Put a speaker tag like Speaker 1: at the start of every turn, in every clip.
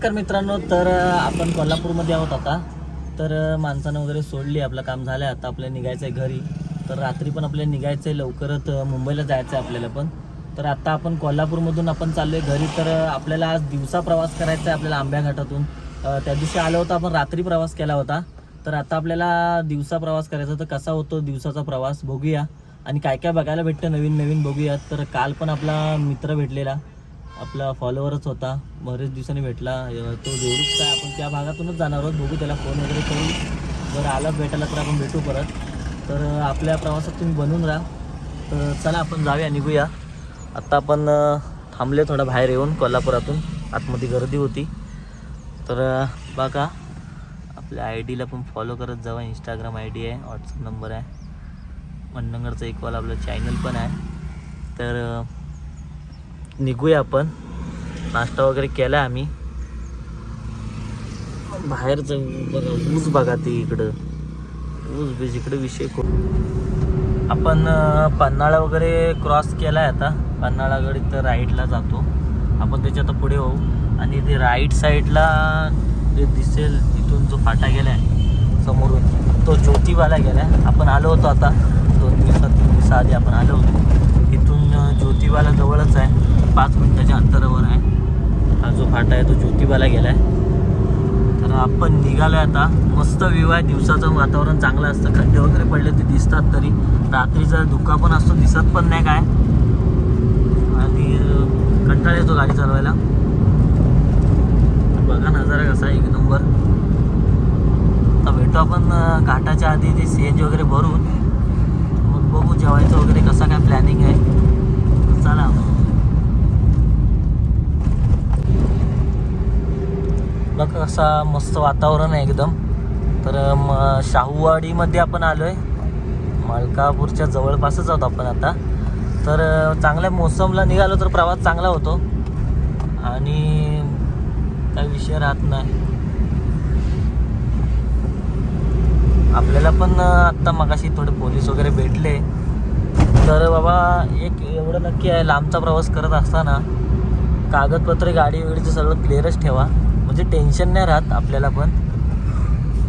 Speaker 1: नमस्कार मित्रांनो तर आपण कोल्हापूरमध्ये आहोत आता. तर माणसानं वगैरे सोडली आपलं काम झालं आता आपल्याला निघायचं आहे घरी. तर रात्री पण आपल्याला निघायचं आहे लवकरच मुंबईला जायचं आहे आपल्याला पण. तर आता आपण कोल्हापूरमधून आपण चाललो आहे घरी. तर आपल्याला आज दिवसा प्रवास करायचा आहे आपल्याला आंब्या घाटातून. त्या दिवशी आलो होतो आपण रात्री प्रवास केला होता. तर आता आपल्याला दिवसा प्रवास करायचा तर कसा होतो दिवसाचा प्रवास बघूया. आणि काय काय बघायला भेटतं नवीन नवीन बघूया तर काल पण आपला मित्र भेटलेला. आपला फॉलोवरच होता. बरेच दिवसांनी भेटला. तो देवरूपचा काय आपण त्या भागातूनच जाणार आहोत. बघू त्याला फोन वगैरे करून. जर आला भेटायला तर आपण भेटू परत. तर आपल्या प्रवासात तुम्ही बनून राहा. तर चला आपण जाऊया निघूया. आत्ता आपण थांबले थोडा बाहेर येऊन कोल्हापुरातून. आतमध्ये गर्दी होती. तर बघा. आपल्या आय डीला पण फॉलो करत जावा. इंस्टाग्राम आय डी आहे. व्हॉट्सअप नंबर आहे. मननगरचं एक वाला आपलं चॅनल पण आहे. तर निघूया आपण. नाश्ता वगैरे केला आम्ही. बाहेरचं बघा ऊस बघा ते इकडं. ऊस बीज इकडे विषय खूप. आपण पन्हाळा वगैरे क्रॉस केला आहे आता. पन्हाळाकडे तर राईटला जातो. आपण त्याच्या आता पुढे होऊ. आणि ते राईट साईडला जे दिसेल तिथून जो फाटा गेला आहे समोरून तो ज्योतिबाला आहे आपण आलो होतो आता. दोन दिवसात तीन दिवसा आधी आपण आलो होतो. इथून ज्योतिबाला जवळच आहे. पाच मिनिटाच्या अंतरावर आहे. हा जो फाटा आहे तो ज्योतिबाला आहे तर आपण निघालोय आता. मस्त व्यू आहे. दिवसाचं वातावरण चांगलं असतं. खड्डे वगैरे पडले ते दिसतात तरी. रात्रीचा धुका पण असतो. दिसत पण नाही काय. आणि कंटाळ कंटाळा येतो गाडी चालवायला. बघा नजारा कसा आहे. एक नंबर. आता भेटू आपण घाटाच्या आधी ते सी एन जी वगैरे भरून. मग बघू जेवायचं वगैरे कसा काय प्लॅनिंग आहे. चला चला बघा कसा मस्त वातावरण आहे एकदम. तर म शाहूवाडीमध्ये आपण आलो आहे मलकापूरच्या जवळपासच आहोत आपण आता. तर चांगल्या मोसमला निघालो तर प्रवास चांगला होतो. आणि काही विषय राहत नाही. आपल्याला पण आत्ता मगाशी थोडे पोलीस वगैरे भेटले. तर बाबा एक एवढं नक्की आहे लांबचा प्रवास करत असताना कागदपत्रे गाडी वगैरेचं सगळं क्लिअरच ठेवा. म्हणजे टेन्शन नाही राहत आपल्याला पण.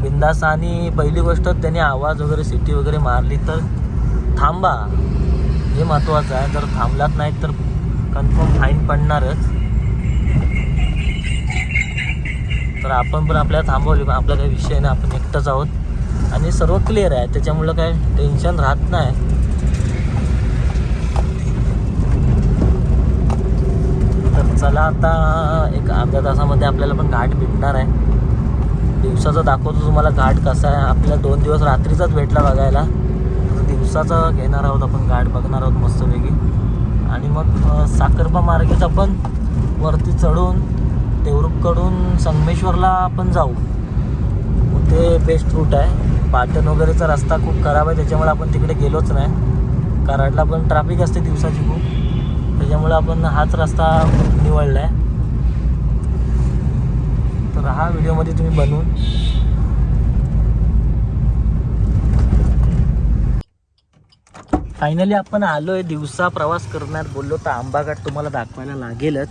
Speaker 1: बिंदास आणि पहिली गोष्ट त्यांनी आवाज वगैरे सिटी वगैरे मारली तर थांबा. हे महत्त्वाचं आहे. जर थांबलात नाही तर कन्फर्म फाईन पडणारच. तर आपण पण आपल्याला थांबवली. पण आपला काही विषय नाही. आपण एकटंच आहोत. आणि सर्व क्लिअर आहे. त्याच्यामुळं काय टेन्शन राहत नाही. चला आता एक अर्ध्या तासामध्ये आपल्याला पण घाट भेटणार आहे. दिवसाचा दाखवतो तुम्हाला घाट कसा आहे. आपल्याला दोन दिवस रात्रीचाच भेटला बघायला. दिवसाचं दिवसाचा घेणार आहोत आपण घाट बघणार आहोत मस्तपैकी. आणि मग साखरबा साखरपा मार्गेच आपण वरती चढून देवरूपकडून संगमेश्वरला आपण जाऊ. ते बेस्ट रूट आहे. पाटण वगैरेचा रस्ता खूप खराब आहे त्याच्यामुळे आपण तिकडे गेलोच नाही. कराडला पण ट्रॅफिक असते दिवसाची खूप. त्याच्यामुळे आपण हाच रस्ता निवडला आहे तर हा व्हिडिओमध्ये तुम्ही बनवून फायनली आपण आलो आहे दिवसा प्रवास करण्यात. बोललो तर आंबा घाट तुम्हाला दाखवायला लागेलच.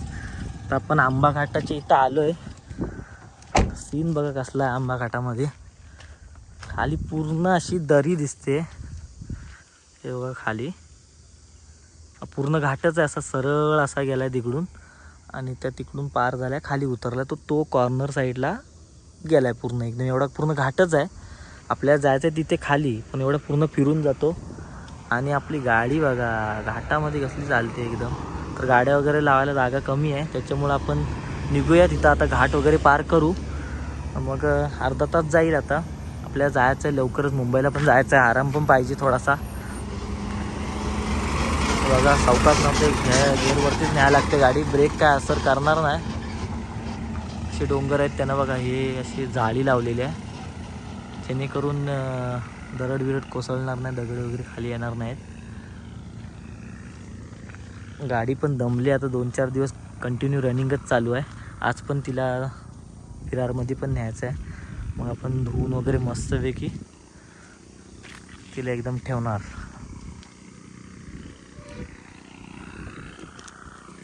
Speaker 1: तर आपण आंबा घाटाच्या इथं आहे सीन बघा कसला आहे आंबा घाटामध्ये खाली पूर्ण अशी दरी दिसते. हे बघा खाली. पूर्ण घाटच आहे असा सरळ असा गेला आहे तिकडून. आणि त्या तिकडून पार झाल्या खाली उतरला तो तो कॉर्नर साईडला गेला आहे पूर्ण एकदम. एवढा पूर्ण घाटच आहे. आपल्याला जायचं आहे तिथे खाली पण एवढं पूर्ण फिरून जातो. आणि आपली गाडी बघा घाटामध्ये कसली चालते एकदम. तर गाड्या वगैरे लावायला जागा कमी आहे. त्याच्यामुळं आपण निघूया तिथं. आता घाट वगैरे पार करू. मग अर्धा तास जाईल आता. आपल्याला जायचं आहे लवकरच. मुंबईला पण जायचं आहे आराम पण पाहिजे थोडासा. बघा सावकाश नव्हते घ्या गेअरवरतीच न्यायला लागते गाडी. ब्रेक काय असर करणार नाही. असे डोंगर आहेत त्यांना बघा हे अशी जाळी लावलेली आहे. जेणेकरून दरड बिरड कोसळणार नाही दगड वगैरे खाली येणार नाहीत. गाडी पण दमली. आता दोन चार दिवस कंटिन्यू रनिंगच चालू आहे. आज पण तिला विरारमध्ये पण न्यायचं आहे. मग आपण धुवून वगैरे मस्तपैकी तिला एकदम ठेवणार.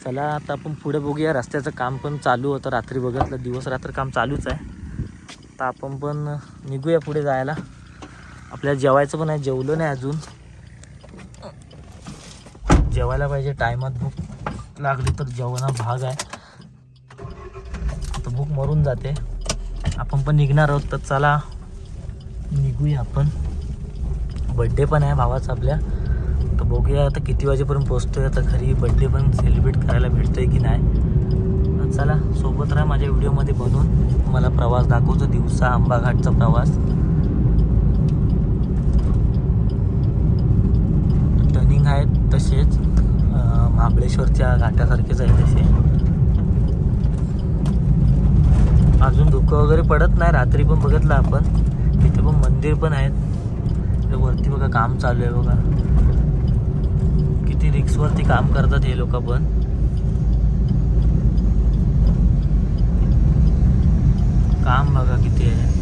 Speaker 1: चला आता आपण पुढे बघूया. रस्त्याचं काम पण चालू होतं. रात्री बघितलं दिवस रात्र काम चालूच आहे. तर आपण पण निघूया पुढे जायला. आपल्याला जेवायचं पण आहे. जेवलो नाही अजून. जेवायला पाहिजे टायमात. भूक लागली तर जेवणा भाग आहे. तर भूक मरून जाते. आपण पण निघणार आहोत. तर चला निघूया आपण. बड्डे पण आहे भावाचा आपल्या. तर बघूया आता किती वाजेपर्यंत पोचतोय आता घरी बड्डे पण सेलिब्रेट करायला भेटतोय की नाही? चला सोबत राहा माझ्या व्हिडिओमध्ये बनवून मला प्रवास दाखवतो दिवसा आंबाघाटचा प्रवास. टर्निंग आहेत तसेच महाबळेश्वरच्या घाटासारखेच आहे तसे. अजून धुकं वगैरे पडत नाही रात्री पण बघितलं आपण. तिथे पण मंदिर पण आहेत. वरती बघा काम चालू आहे बघा. किती रिक्सवरती काम करतात हे लोक पण. काम बघा किती आहे.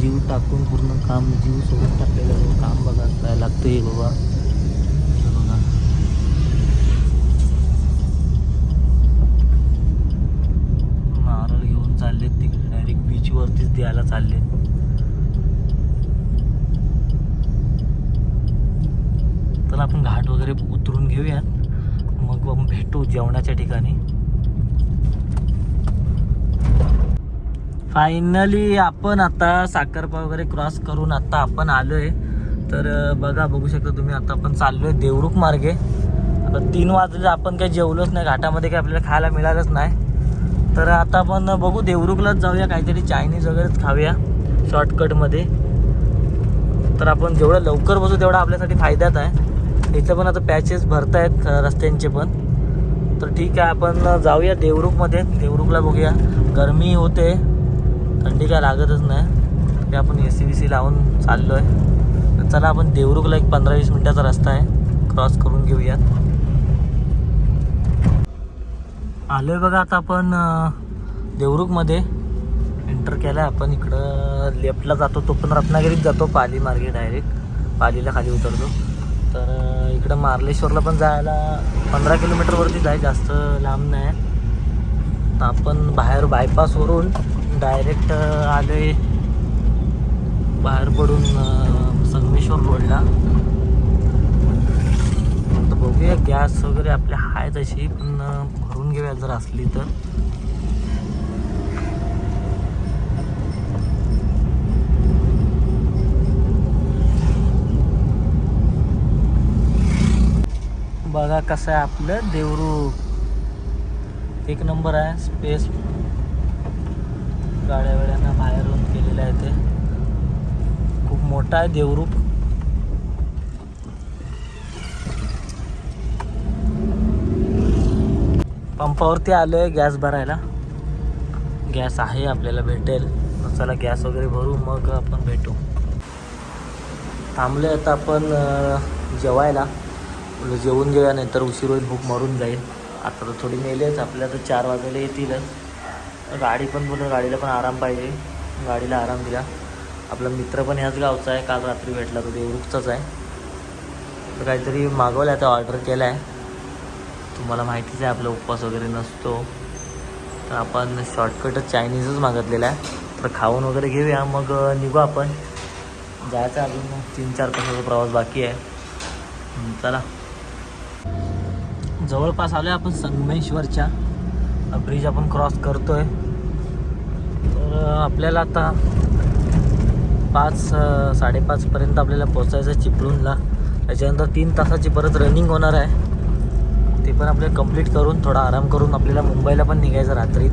Speaker 1: जीव टाकून पूर्ण काम जीव सोडून टाकलेलं काम बघा काय लागतं हे बाबा हे बघा नारळ घेऊन चाललेत तिकडे डायरेक्ट बीचवरतीच द्यायला चाललेत तर आपण घाट वगैरे उतरून घेऊयात मग आपण भेटू जेवणाच्या ठिकाणी फायनली आपण आता साखरपा वगैरे क्रॉस करून आता आपण आलोय. तर बघा बघू शकता तुम्ही आता आपण चाललोय देवरुख मार्गे. आता तीन वाजले आपण काही जेवलोच नाही. घाटामध्ये काही आपल्याला खायला मिळालंच नाही. तर आता आपण बघू देवरुखलाच जाऊया. काहीतरी चायनीज वगैरेच खाऊया शॉर्टकटमध्ये तर आपण जेवढं लवकर बसू तेवढा आपल्यासाठी फायद्यात आहे. इथं पण आता पॅचेस भरतायत आहेत रस्त्यांचे पण. तर ठीक आहे आपण जाऊया देवरुखमध्ये. देवरुखला बघूया. गरमी होते. थंडी काय लागतच नाही. ते आपण ए सी बी सी लावून चाललो आहे तर चला आपण देवरुखला एक पंधरा वीस मिनटाचा रस्ता आहे. क्रॉस करून घेऊयात. आलो आहे बघा आता आपण देवरुखमध्ये. एंटर केलं आहे आपण इकडं. लेफ्टला जातो तो पण रत्नागिरीत जातो पाली मार्गे डायरेक्ट पालीला खाली उतरतो. तर इकडं मार्लेश्वरला पण जायला पंधरा किलोमीटरवरतीच आहे जास्त लांब नाही. तर आपण बाहेर बायपासवरून डायरेक्ट आलो आहे बाहेर पडून संगमेश्वर रोडला. तर बघूया गॅस वगैरे आपल्या आहे तशी पण भरून घेऊया जर असली तर. बघा कसं आहे आपलं देवरू एक नंबर आहे स्पेस गाड्या वेड्यांना बाहेरून केलेलं आहे ते. खूप मोठा आहे देवरूप. पंपावरती आलो आहे गॅस भरायला. गॅस आहे आपल्याला भेटेल. चला गॅस वगैरे भरू मग आपण भेटू. थांबले आता आपण जेवायला. जेवून घेऊया नाहीतर उशीर होईल भूक मरून जाईल. आता तर थोडी नेलेच आपल्या तर चार वाजायला येतीलच. गाडी पण बोलतो गाडीला पण आराम पाहिजे. गाडीला आराम दिला. आपला मित्र पण ह्याच गावचा आहे. काल रात्री भेटला तो देवरुखचाच आहे. तर काहीतरी मागवलं आहे ऑर्डर केलं आहे तुम्हाला माहितीच आहे आपला उपवास वगैरे नसतो. तर आपण शॉर्टकटच चायनीजच मागितलेला आहे. तर खाऊन वगैरे घेऊया. मग निघू आपण. जायचं अजून. तीन चार तासाचा प्रवास बाकी आहे. चला. जवळपास आलोय आपण संगमेश्वरच्या. ब्रिज आपण क्रॉस करतोय. तर आपल्याला आता पाच साडेपाचपर्यंत आपल्याला पोचायचं आहे चिपळूणला. त्याच्यानंतर तीन तासाची परत रनिंग होणार आहे. ते पण आपल्याला कंप्लीट करून थोडा आराम करून आपल्याला मुंबईला पण निघायचं रात्रीत.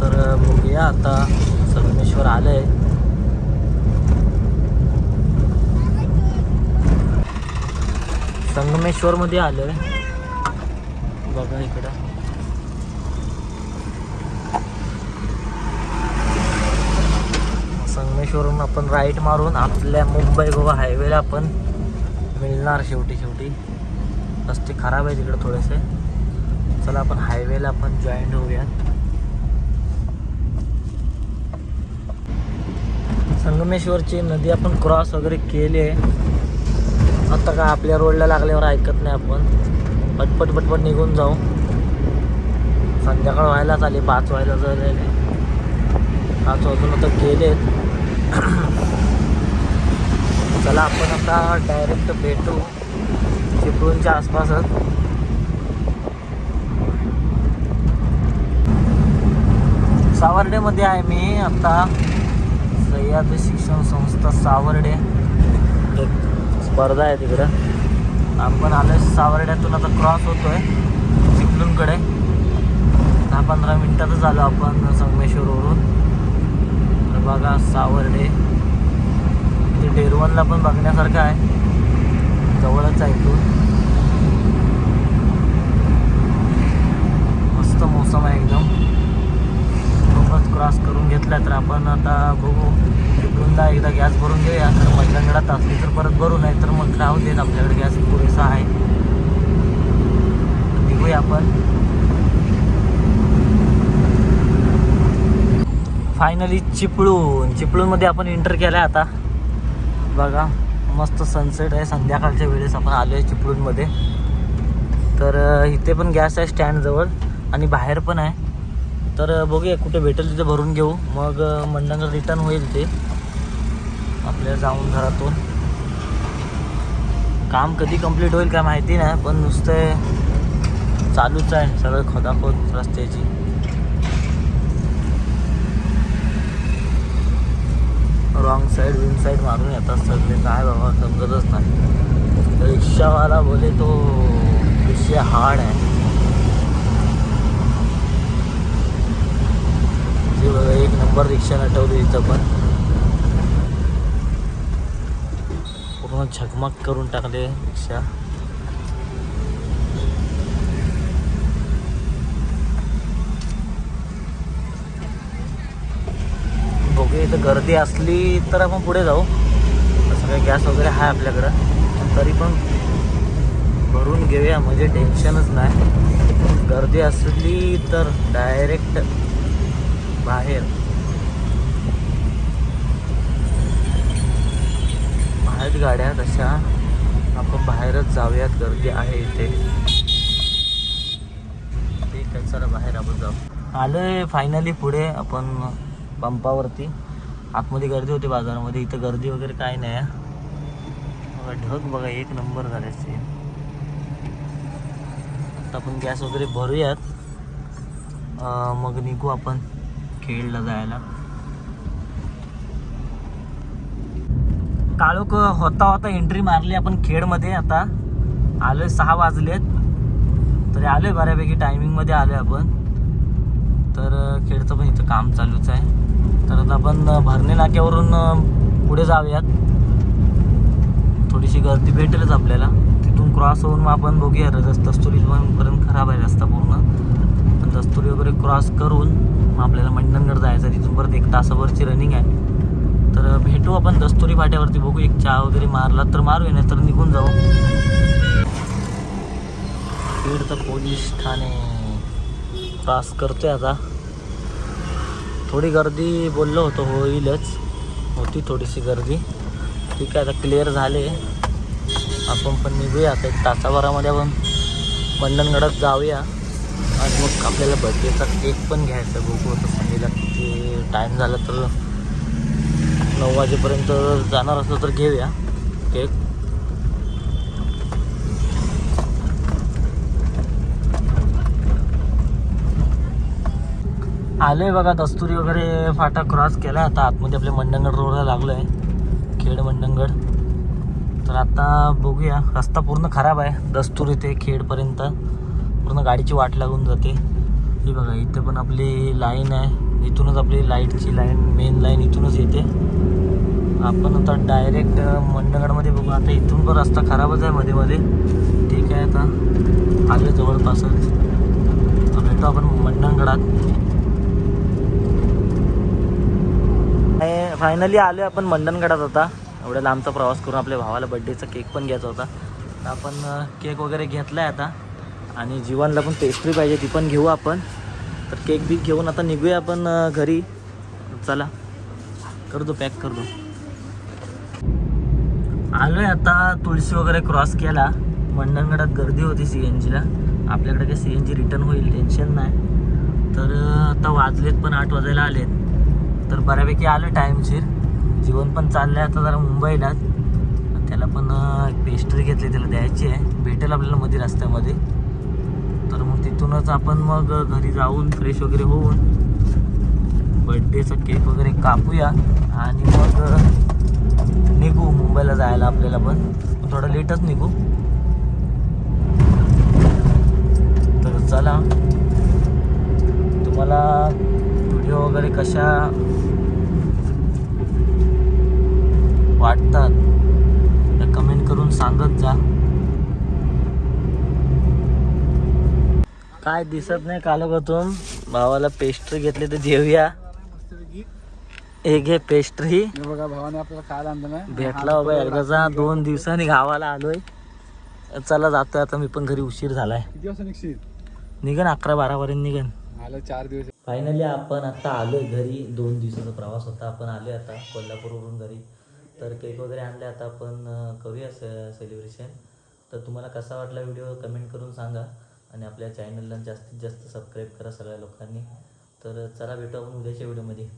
Speaker 1: तर बघूया आता संगमेश्वर आलं आहे संगमेश्वरमध्ये आलो आहे बघा इकडं. संगमेश्वरून आपण राईट मारून आपल्या मुंबई गोवा हायवेला आपण मिळणार शेवटी शेवटी. रस्ते खराब आहे तिकडे थोडेसे. चला आपण हायवेला आपण जॉईंट होऊया संगमेश्वरची नदी आपण क्रॉस वगैरे केली आहे. आता काय आपल्या रोडला लागल्यावर ऐकत नाही आपण. पटपट पटपट निघून जाऊ. संध्याकाळ व्हायलाच आली पाच व्हायला झालेले. पाच वाजून आता गेलेत. चला आपण आता डायरेक्ट भेटू चिपळूणच्या आसपासच. सावर्डेमध्ये आहे मी आता. सह्याद्री शिक्षण संस्था सावर्डे. एक स्पर्धा आहे तिकडं. आपण आलो सावर्ड्यातून आता क्रॉस होतोय चिपळूणकडे. दहा पंधरा मिनिटातच आलो आपण संगमेश्वरवरून. बघा सावर्डे. ते डेरवनला पण बघण्यासारखं आहे. जवळच आहे इथून. मस्त मोसम आहे एकदम. खूपच क्रॉस करून घेतला तर आपण आता बघू. चिपळूणला एकदा गॅस भरून घेऊया. तर मंडळगडात असली तर परत भरू नाही तर मग राहू देत आपल्याकडे गॅस पुरेसा आहे. निघूया आपण. फायनली चिपळूण. चिपळूणमध्ये आपण एंटर केलं आता. बघा मस्त सनसेट आहे. संध्याकाळच्या वेळेस आपण आलो आहे चिपळूणमध्ये. तर इथे पण गॅस आहे स्टँडजवळ आणि बाहेर पण आहे. तर बघूया कुठे भेटेल तिथे भरून घेऊ. मग अ, रिटर्न होईल ते. आपल्याला जाऊन घरातून. काम कधी कंप्लीट होईल काय माहिती नाही पण नुसतं चालूच आहे सगळं खोदाखोद रस्त्याची. रॉंग साईड विन साईड मारून येतात सगळे. काय बाबा समजतच नाही. रिक्षावाला बोले तो विषय हार्ड आहे. जी बघा एक नंबर रिक्षा नटवली इथं पण. पूर्ण झकमक करून टाकले रिक्षा. म्हणजे इथं गर्दी असली तर आपण पुढे जाऊ. तसं काही गॅस वगैरे आहे आपल्याकडं. पण तरी पण भरून घेऊया म्हणजे टेन्शनच नाही. गर्दी असली तर डायरेक्ट बाहेर. आहेत गाड्या तशा. आपण बाहेरच जाऊयात गर्दी आहे इथे. ठीक आहे चला बाहेर आपण जाऊ. आलोय फायनली पुढे आपण पंपावरती. आतमध्ये गर्दी होती बाजारामध्ये इथं गर्दी वगैरे काय नाही बघा ढग बघा एक नंबर झाल्याचे आता आपण गॅस वगैरे भरूयात. मग निघू आपण खेळला जायला. काळोख होता होता एंट्री मारली आपण खेडमध्ये. आता आलोय सहा वाजलेत. तरी आलोय बऱ्यापैकी टायमिंगमध्ये आलोय आपण. तर खेडचं पण इथं काम चालूच आहे. तर आता आपण भरणे नाक्यावरून पुढे जाऊयात. थोडीशी गर्दी भेटेलच आपल्याला. तिथून क्रॉस होऊन मग आपण बघूया. रस दस्तुरी पर्यंत खराब आहे रस्ता पूर्ण पण दस्तुरी वगैरे क्रॉस करून मग आपल्याला मंडणगड जायचं आहे. तिथून परत एक तासाभरची रनिंग आहे. तर भेटू आपण दस्तुरी फाट्यावरती. बघू एक चहा वगैरे मारला तर मारूया नाही तर निघून जाऊ. तर पोलीस ठाणे. पास करतोय आता. थोडी गर्दी बोललो होतो होईलच. होती थोडीशी गर्दी. ठीक आहे आता क्लिअर झाले. आपण पण निघूया आता एक तासाभरामध्ये आपण मंडणगडात जाऊया. आणि मग आपल्याला बर्थडेचा केक पण घ्यायचा बघू होतं संडेला की टाईम झाला तर नऊ वाजेपर्यंत जाणार असलं तर घेऊया. केक आले बघा दस्तुरी वगैरे फाटा क्रॉस केला आता. आतमध्ये आपल्या मंडणगड रोडला लागलो आहे खेड मंडणगड. तर आता बघूया. रस्ता पूर्ण खराब आहे. दस्तुरी ते खेडपर्यंत. पूर्ण गाडीची वाट लागून जाते. हे बघा इथे पण आपली लाईन आहे. इथूनच आपली लाईटची लाईन मेन लाईन इथूनच येते. आपण आता डायरेक्ट मंडणगडमध्ये बघू. आता इथून पण रस्ता खराबच आहे मध्ये मध्ये ठीक आहे आता. आले जवळपासच. तर आपण मंडणगडात. फायनली आलो आपण मंडणगडात आता. एवढ्या लांबचा प्रवास करून आपल्या भावाला बड्डेचा केक पण घ्यायचा होता. तर आपण केक वगैरे घेतला आहे आता. आणि जीवनला पण पेस्ट्री पाहिजे ती पण घेऊ आपण. तर केक बीक घेऊन आता निघूया आपण घरी. चला कर दो पॅक कर दो आहे आता तुळशी वगैरे क्रॉस केला. मंडणगडात गर्दी होती सी एन जीला. आपल्याकडे काही सी एन जी रिटर्न होईल टेन्शन नाही. तर आता वाजलेत पण आठ वाजायला आलेत. तर बऱ्यापैकी आलं टाईमशीर जीवन पण चाललं आहे आता जरा मुंबईलाच. त्याला पण एक पेस्ट्री घेतली त्याला द्यायची आहे. भेटेल आपल्याला मध्ये रस्त्यामध्ये. तर मग तिथूनच आपण मग घरी जाऊन फ्रेश वगैरे होऊन बड्डेचा केक वगैरे कापूया. आणि मग निघू मुंबईला जायला आपल्याला पण. थोडं लेटच निघू. तर चला. तुम्हाला व्हिडिओ वगैरे कशा वाटतात त्या कमेंट करून सांगत जा. काय दिसत नाही कालोखातून भावाला पेस्ट्री घेतली तर जेवूया एक घे पेस्ट्री
Speaker 2: हे बघा भावाने आपल्याला काय आणलं नाही.
Speaker 1: भेटला बाबा एकदाचा दोन दिवसांनी गावाला आलोय. चला जातोय आता मी पण घरी उशीर झालाय.
Speaker 2: किती वाजता निघशील?
Speaker 1: निघन अकरा बारा पर्यंत निघन.
Speaker 2: आलं चार दिवस.
Speaker 1: फायनली आपण आता आलोय घरी. दोन दिवसाचा प्रवास होता. आपण आलोय आता कोल्हापूरवरून घरी. तर केक वगैरे आणले. आता आपण करूया करूया सेलिब्रेशन तर तुम्हाला कसा वाटला व्हिडिओ कमेंट करून सांगा. आणि आपल्या चॅनलला जास्तीत जास्त सबस्क्राईब करा सगळ्या लोकांनी. तर चला भेटू आपण उद्याच्या व्हिडिओमध्ये